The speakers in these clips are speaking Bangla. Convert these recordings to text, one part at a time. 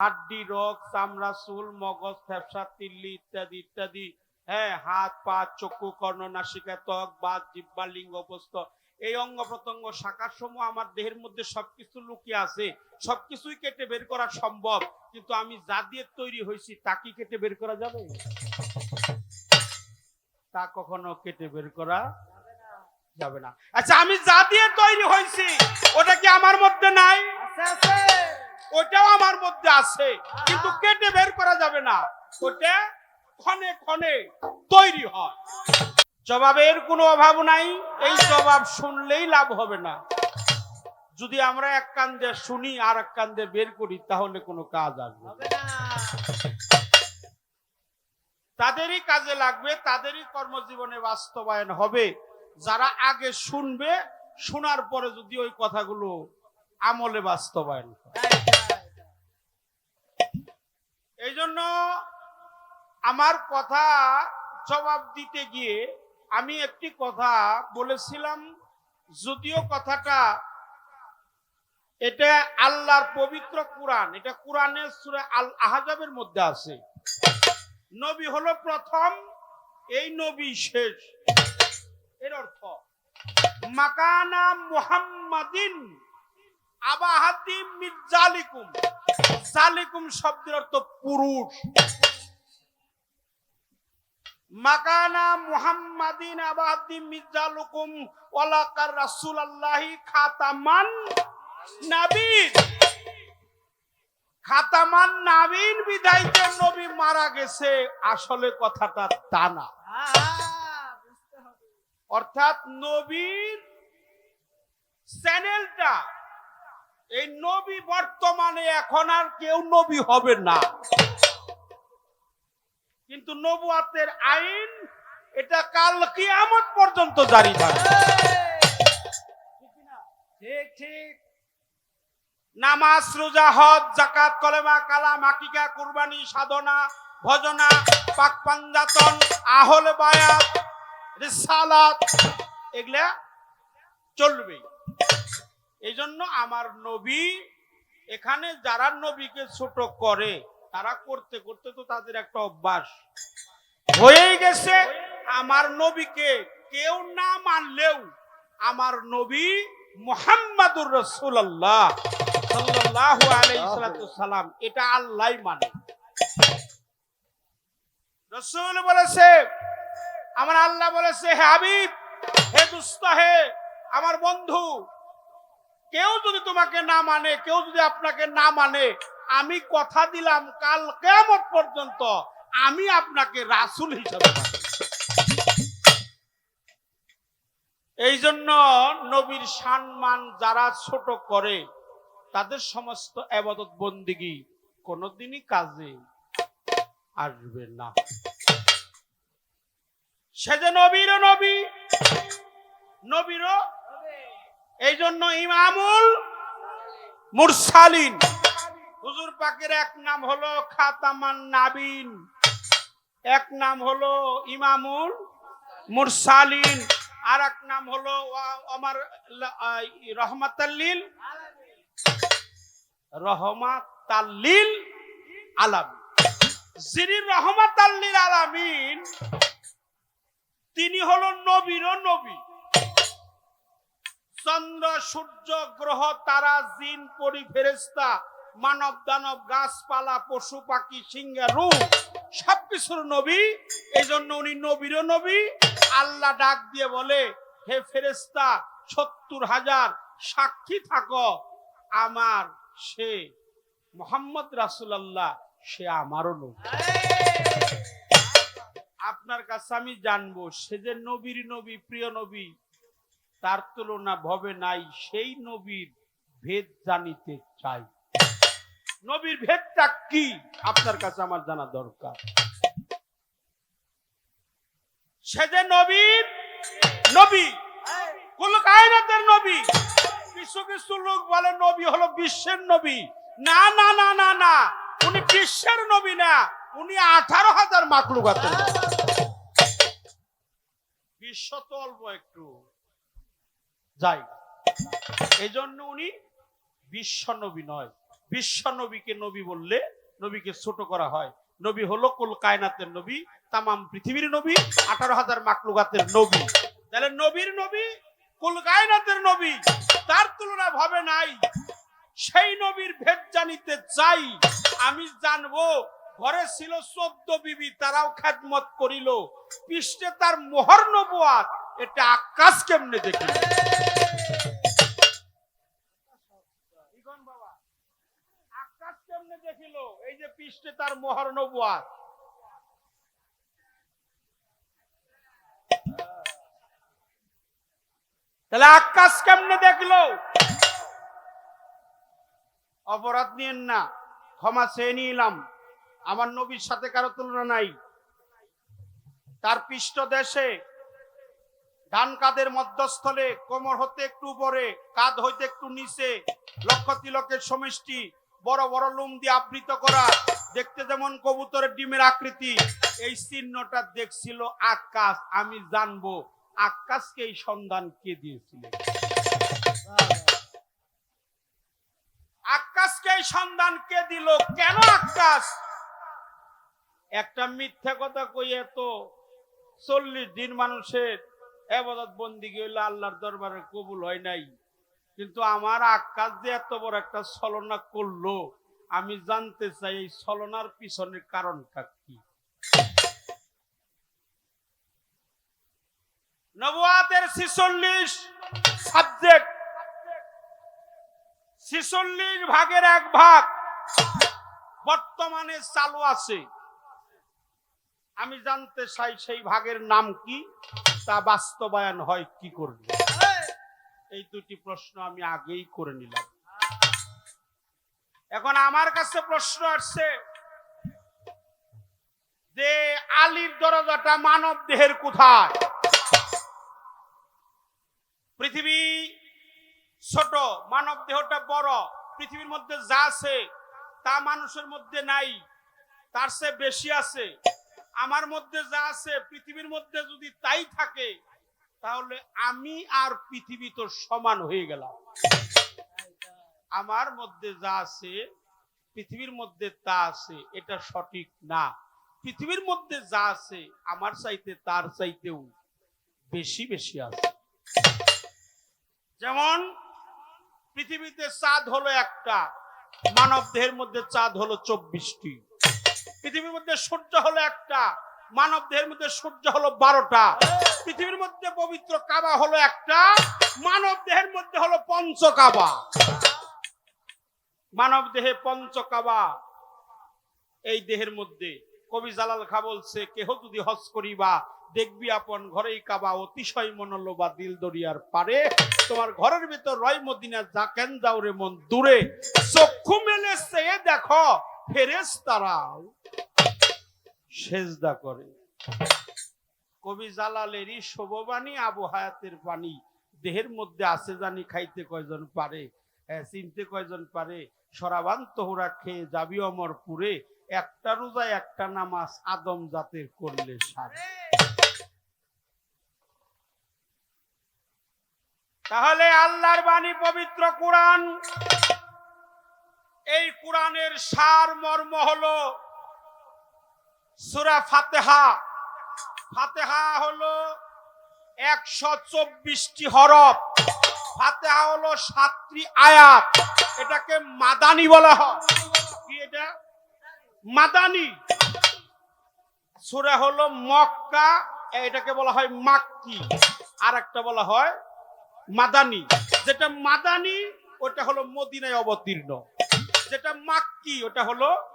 হাড্ডি, রোগ, চামড়া, চুল, মগজ ফ্যাপসা তিল্লি ইত্যাদি ইত্যাদি। হ্যাঁ হাত, পা, চক্ষু, কর্ণ, নাসিকা, ত্বক বাদ জিব্বা লিঙ্গ প্রস্থ এই অঙ্গ প্রত্যঙ্গ শাখার সমূহ আমার দেহের মধ্যে সবকিছু লুকিয়ে আছে। সবকিছুই কেটে বের করা সম্ভব, কিন্তু আমি যা দিয়ে তৈরি হয়েছি, তা কি কেটে বের করা যাবে? তা কখনো কেটে বের করা যাবে না। আচ্ছা আমি যা দিয়ে তৈরি হয়েছি, ওটা কি আমার মধ্যে নাই? আছে আছে। ওটাও আমার মধ্যে আছে, কিন্তু কেটে বের করা যাবে না। ওটা ক্ষণে ক্ষণে তৈরি হয়। জবাবের কোনো অভাব নাই, এই জবাব শুনলেই লাভ হবে না। যদি আমরা এক কান দিয়ে শুনি আর এক কান দিয়ে বের করি, তাহলে কোনো কাজ আসবে তাদেরই কাজে লাগবে, তাদেরই কর্মজীবনে বাস্তবায়ন হবে। যারা আগে শুনবে, শোনার পরে যদি ওই কথাগুলো আমলে বাস্তবায়ন করে। এই জন্য আমার কথা জবাব দিতে গিয়ে আমি একটি কথা বলেছিলাম, যদিও কথাটা এটা আল্লাহর পবিত্র কোরআন, এটা কোরআনের সুরে আল আহাজাবের মধ্যে আছে। নবী হলো প্রথম, এই নবী শেষ। এর অর্থ, মাকানা মুহাম্মাদিন আবাহাতিম মির্জালিকুম। জালিকুম শব্দের অর্থ পুরুষ। মাকানা মুহাম্মাদিন আবাহাতিম মির্জালুকুম ওয়ালাকার রাসূলুল্লাহি খাতামান নাবিন। খাতামান নাবিন বিদায়তে নবী মারা গেছে আসলে কথাটা তা না। অর্থাৎ নবীর চ্যানেলটা এই নবী বর্তমানে এখন আর কেউ নবী হবে না। কিন্তু নবুয়াতের আইন, এটা কাল কিয়ামত পর্যন্ত জারি থাকবে ঠিক ঠিক। নামাজ, রোজা, হজ জাকাত কলেমা, কালাম হাকিকা কুরবানি, সাধনা, ভজনা, পাক পাঞ্জাতন, আহলে বায়াত, রিসালাত, এগুলা চলবে এই জন্য আমার নবী এখানে যারা নবীকে ছোট করে, তারা করতে করতে তো তাদের একটা অভ্যাস। হয়েই গেছে, আমার নবীকে কেউ না মানলেও আমার নবী মুহাম্মাদুর রাসূলুল্লাহ সাল্লাল্লাহু আলাইহি সাল্লাম এটা আল্লাহই মানে। রাসূল বলেছে, আমার আল্লাহ বলেছে, হে হাবিব, হে দুস্ত হে আমার বন্ধু কেউ যদি তোমাকে না মানে কেউ যদি আপনাকে না মানে আমি কথা দিলাম কাল কেমন পর্যন্ত, আমি আপনাকে রাসূল হিসাবে এই জন্য নবীর সম্মান যারা ছোট করে, তাদের সমস্ত আবাদত বন্দিগি কোনোদিনই কাজে আসবে না সে যে নবীর নবী নবীর হবে। এই জন্য ইমামুল মুরসালিন। হুজুর পাকের এক নাম হলো খাতামান নাবিন। এক নাম হলো ইমামুল মুরসালিন। আর এক নাম হলো আমার রহমাতাল্লিল। রহমাতাল্লিল আলাম যিনি রহমাতাল্লিল আলামিন, তিনি হলো নবীরও নবী। চন্দ্র, সূর্য, গ্রহ, তারা, জিন, পরি ফেরেস্তা মানব, দানব, গাছপালা, পশু, পাখি, সিংহা, রূপ সবকিছুর নবী। এই জন্য উনি নবীরও নবী। আল্লাহ ডাক দিয়ে বলে, হে ফেরেস্তা সত্তর হাজার সাক্ষী থাকো। আমার সে মোহাম্মদ রাসুলাল্লাহ, সে আমারও নবী। আপনার কাছে আমি জানব, সে যে নবীর নবী, প্রিয় নবী তার তুলনা ভবে নাই, সেই নবীর ভেদ জানিতে চাই। নবীর ভেদটা কি? আপনার কাছে আমার জানা দরকার। সে যে নবীর, নবী, কুল কায়নাতের নবী, কিছু কিছু লোক বলে নবী হলো বিশ্বের নবী। না না না না না, উনি বিশ্বের নবী না, উনি আঠারো হাজার মাকলুকাতের। বিশ্ব তো অল্প একটু। যাই। এই জন্য উনি বিশ্ব নবী নয়। বিশ্ব নবীকে নবী বললে নবীকে ছোট করা হয়। নবী হলো কুল কায়নাতের নবী, তামাম পৃথিবীর নবী, আঠারো হাজার মাকলুগাতের নবী। তাহলে নবীর নবী, কুল কায়নাতের নবী, তার তুলনা ভাবে নাই। সেই নবীর ভেদ জানিতে চাই আমি জানব, ঘরে ছিল চোদ্দ বিবি, তারাও খেদমত করিল। পৃষ্ঠে তার মোহর নবুয়াত, এটা আকাশ কেমনে দেখিল ইগন বাবা, আকাশ কেমনে দেখিল, এই যে পৃষ্ঠে তার মোহর নবুয়াত। তাহলে আকাশ কেমনে দেখল? অপরাধ নিয়েন না, ক্ষমা চেয়ে নিলাম। আমার নবীর সাথে কারও তুলনা নাই। তার পৃষ্ঠ দেশে ডান কাদের মধ্যস্থলে কোমর হতে একটু উপরে, কাঁধ হইতে একটু নিচে লক্ষ তিলকের সমষ্টি বড় বড় লুম দিয়ে আবৃত করা। দেখতে যেমন কবুতরের ডিমের আকৃতি, এই চিহ্নটা দেখছিল আকাশ। আমি জানব আকাশকে এই সন্ধান কে দিয়েছিলেন আকাশকে এই সন্ধান কে দিল? কেন আকাশ? একটা মিথ্যা কথা কই তো চল্লিশ দিন মানুষের এবাদত বন্দি হইল আল্লাহর দরবারে কবুল হয় নাই। কিন্তু আমার আকাশ যে এত বড় একটা ছলনা করল, আমি জানতে চাই এই ছলনার পিছনের কারণটা কি? নবুয়াতের ছিচল্লিশ সাবজেক্ট ছিচল্লিশ ভাগের এক ভাগ বর্তমানে চালু আছে। আমি জানতে চাই সেই ভাগের নাম কি, তা বাস্তবায়ন হয় কি করবে? এই দুটি প্রশ্ন আমি আগেই করে নিলাম। এখন আমার কাছে প্রশ্ন আসছে যে আলীর দরজাটা মানব দেহের কোথায়? পৃথিবী ছোট মানব দেহটা বড়, পৃথিবীর মধ্যে যা আছে তা মানুষের মধ্যে নাই, তার চেয়ে বেশি আছে। আমার মধ্যে যা আছে, পৃথিবীর মধ্যে যদি তাই থাকে তাহলে আমি আর পৃথিবী তো সমান হয়ে গেলাম। আমার মধ্যে যা আছে, পৃথিবীর মধ্যে তা আছে, এটা সঠিক না। পৃথিবীর মধ্যে যা আছে, আমার চাইতে তার চাইতেও বেশি বেশি আছে। যেমন, পৃথিবীতে চাঁদ হলো একটা, মানব দেহের মধ্যে চাঁদ হলো চব্বিশটি। পৃথিবীর মধ্যে সূর্য হলো একটা, মানব দেহের মধ্যে সূর্য হলো বারোটা। পৃথিবীর মধ্যে পবিত্র কাবা হলো একটা মানব দেহের মধ্যে হলো পঞ্চ কাবা মানব দেহে পঞ্চ কাবা এই দেহের মধ্যে। কবি জালাল খা বলছে, কেহ যদি হজ করিবা, দেখবি আপন ঘরেই কাবা, অতিশয় মনোলোবা দিল দরিয়ার পারে। তোমার ঘরের ভিতর রয় মদিনা যাকেন যাও রে মন দূরে? চক্ষু মেলে সে দেখো ফেরেস তারাও সেজদা করে। কবি জালালেরই শোভবাণী, আবু হায়াতের পানি দেহের মধ্যে আছে জানি, খাইতে কয়জন পারে চিনতে কয়জন পারে। সরাবান তোহরা খেয়ে যাবি অমরপুরে, একটা রোজা, একটা নামাজ, আদম জাতের করলে সারে। তাহলে আল্লাহর বাণী পবিত্র কোরআন। এই কোরআনের সার মর্ম হলো সুরা ফাতেহা। ফাতেহা হলো একশো চব্বিশটি হরফ। ফাতেহা হলো সাতটি আয়াত। এটাকে মাদানি বলা হয়। কি এটা? মাদানি। সুরা হলো মক্কা, এটাকে বলা হয় মাক্কি। আর একটা বলা হয় মাদানি। যেটা মাদানি, ওটা হলো মদিনায় অবতীর্ণ। যেটা মাক্কি, ওটা হলো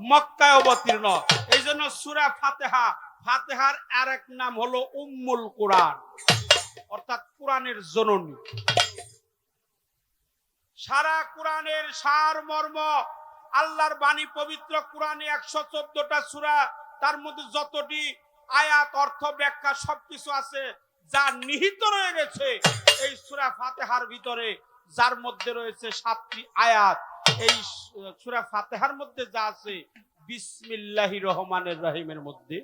মক্কায় অবতীর্ণ। এই জন্য সুরা ফাতেহা ফাতেহার আর এক নাম হলো উম্মুল কোরআন, অর্থাৎ কোরআনের জননী। সারা কোরআনের সার মর্ম, আল্লাহর বাণী পবিত্র কোরআনে একশো চোদ্দটা সুরা, তার মধ্যে যতটি আয়াত, অর্থ, ব্যাখ্যা সবকিছু আছে, যা নিহিত রয়ে গেছে এই সুরা ফাতেহার ভিতরে, যার মধ্যে রয়েছে সাতটি আয়াত। এই সুরা ফাতেহার মধ্যে যা আছে বিসমিল্লাহি রহমানের রহিমের মধ্যে।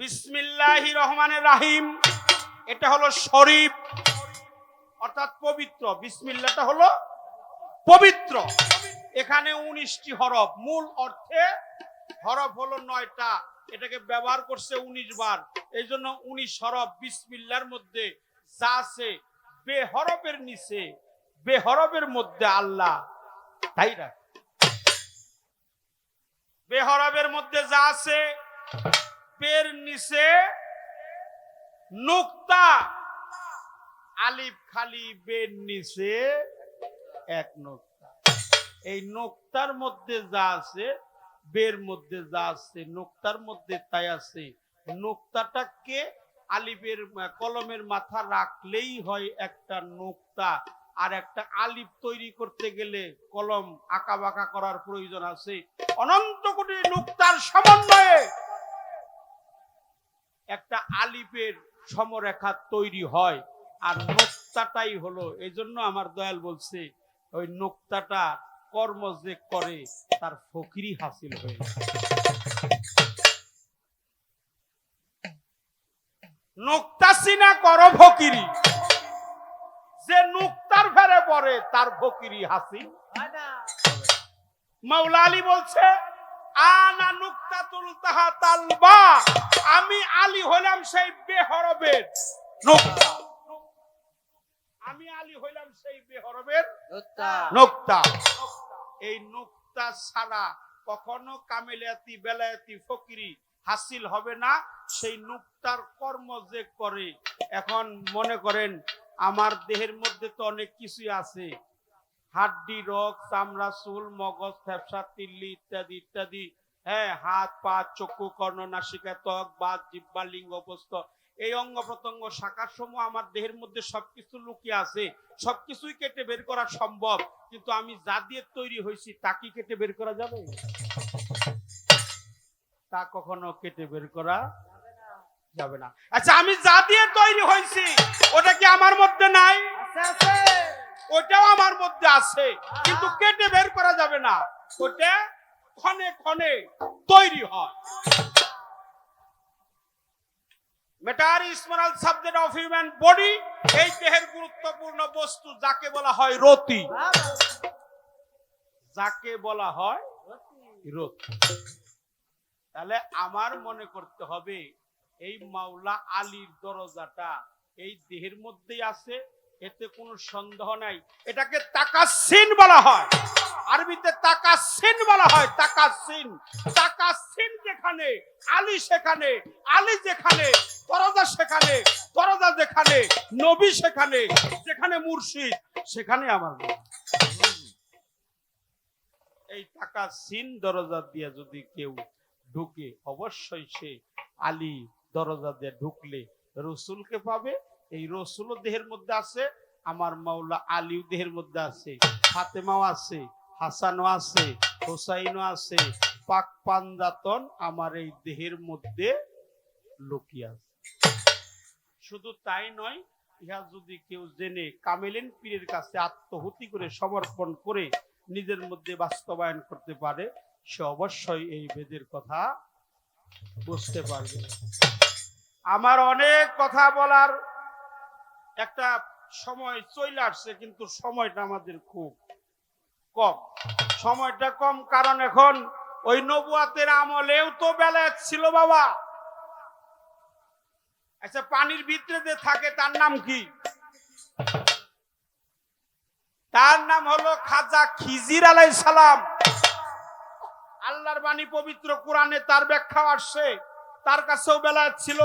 বিসমিল্লাহি রহমানের রাহিম। এটা হলো শরীফ, অর্থাৎ পবিত্র। বিসমিল্লাটা হলো পবিত্র। এখানে উনিশটি হরফ। মূল অর্থে হরফ হলো নয়টা। এটাকে ব্যবহার করছে উনিশ বার। এই জন্য উনিশ হরফ বিসমিল্লার মধ্যে যা আছে বেহরফের নিচে বেহরফের মধ্যে আল্লাহ। তাই না? বেহরফের মধ্যে যা আছে, পের নিচে নুক্তা, আলিফ খালি বের নিচে এক নোক্তা। এই নোক্তার মধ্যে যা আছে, বের মধ্যে যা আছে, নোক্তার মধ্যে তাই আছে। নোক্তাটাকে আলিফের, কলমের মাথা রাখলেই হয় একটা নোক্তা। আর একটা আলিফ তৈরি করতে গেলে কলম আঁকা বাঁকা করার প্রয়োজন আছে। অনন্ত কোটি নোক্তার সমন্বয়ে একটা আলিফের সমরেখা তৈরি হয়। আর নোক্তাটাই হলো এই জন্য আমার দয়াল বলছে, ওই নোক্তাটা কর্ম যে করে, তার ফকিরি হাসিল হয়ে। নোক্তা সিনা করো ফকিরি। যে নোক্তার ফেরে পড়ে তার ফকিরি হয় মাওলা আলী বলছে আনা নুক্তাতুল তাহা তালবা। আমি আলী হইলাম সেই বেহরবের নুক্তা। আমি আলী হইলাম সেই বেহরবের দোস্তা এই নুক্তা ছাড়া কখনো কামেলিয়াতি বেলায়াতি ফকিরি হাসিল হবে না। সেই নুক্তার কর্ম যে করে এখন মনে করেন আমার দেহের মধ্যে তো অনেক কিছুই আছে। হাড্ডি রগ চামড়া, চুল, মগজ, ফ্যাপসা, তিল্লি ইত্যাদি ইত্যাদি। হ্যাঁ হাত, পা, চক্ষু, কর্ণ, নাসিকা, ত্বক বাদ জিব্বা লিঙ্গ উপস্থ এই অঙ্গ প্রত্যঙ্গ শাখার সমূহ আমার দেহের মধ্যে সবকিছু লুকিয়ে আছে। সবকিছুই কেটে বের করা সম্ভব, কিন্তু আমি যা দিয়ে তৈরি হয়েছি তা কি কেটে বের করা যাবে? তা কখনো কেটে বের করা যাবে না। আচ্ছা আমি যা দিয়ে তৈরি হয়েছি ওটা কি আমার মধ্যে নাই? ওটাও আমার মধ্যে আছে কিন্তু কেটে বের করা যাবে না। ওটা ক্ষণে ক্ষণে তৈরি হয়। মেটার স্মরাল সাবজেক্ট অফ হিউম্যান বডি এই দেহের গুরুত্বপূর্ণ বস্তু যাকে বলা হয় রতি। যাকে বলা হয় রতি। তাহলে আমার মনে করতে হবে এই মাওলা আলীর দরজাটা এই দেহের মধ্যেই আছে, এতে কোনো সন্দেহ নাই। এটাকে তাকা তাকাসিন বলা হয়। আরবিতে তাকাসিন বলা হয় তাকা তাকাসিন। তাকাসিন যেখানে, আলী সেখানে, আলী যেখানে, দরজা সেখানে, দরজা যেখানে, নবী সেখানে, যেখানে মুর্শিদ, সেখানে আমার এই টাকা সিন দরজা দিয়ে যদি কেউ ঢুকে, অবশ্যই সে আলী দরজা দিয়ে ঢুকলে রসুলকে পাবে। এই রসুল দেহের মধ্যে আছে, আমার মাওলা আলী দেহের মধ্যে আছে, ফাতেমাও আছে, হাসানও আছে, হোসাইনও আছে, পাক পাঞ্জাতন আমার এই দেহের মধ্যে লুকিয়ে আছে। শুধু তাই নয়, ইহা যদি কেউ জেনে কামেলেন পীরের কাছে আত্মহুতি করে সমর্পণ করে নিজের মধ্যে বাস্তবায়ন করতে পারে, সে অবশ্যই এই বেদের কথা বুঝতে পারবে। আমার অনেক কথা বলার একটা সময় চলে আসছে, কিন্তু সময়টা আমাদের খুব কম। সময়টা কম কারণ এখন ওই নবুয়াতের আমলেও তো বেলায় ছিল বাবা। আচ্ছা পানির ভিতরে যে থাকে, তার নাম কি? তার নাম হলো খাজা খিজির আলাই সালাম। আল্লাহর বাণী পবিত্র কোরআনে তার ব্যাখ্যা আসছে, তার কাছেও বেলায় ছিল।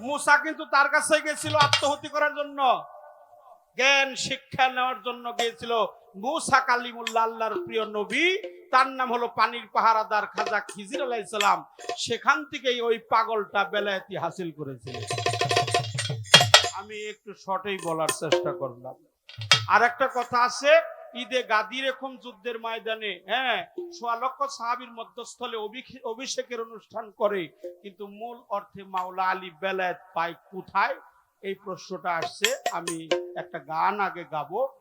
মুসা কিন্তু তার কাছে গেছিল আত্মহতি করার জন্য। জ্ঞান, শিক্ষা নেওয়ার জন্য গিয়েছিল। মুসা কালিমুল্লাহ, আল্লাহর প্রিয় নবী, তার নাম হলো পানির পাহারাদার খাজা খিজির আলাইসালাম সেখান থেকেই ওই পাগলটা বেলায়েতি হাসিল করেছিল। আমি একটু শর্টেই বলার চেষ্টা করলাম। আর একটা কথা আছে ঈদে গাদির এরকম যুদ্ধের ময়দানে হ্যাঁ সোয়া লক্ষ সাহাবির মধ্যস্থলে অভিষে- অভিষেকের অনুষ্ঠান করে, কিন্তু মূল অর্থে মাওলা আলী বেলায়েত পায় কোথায়? এই প্রশ্নটা আসছে, আমি একটা গান আগে গাবো।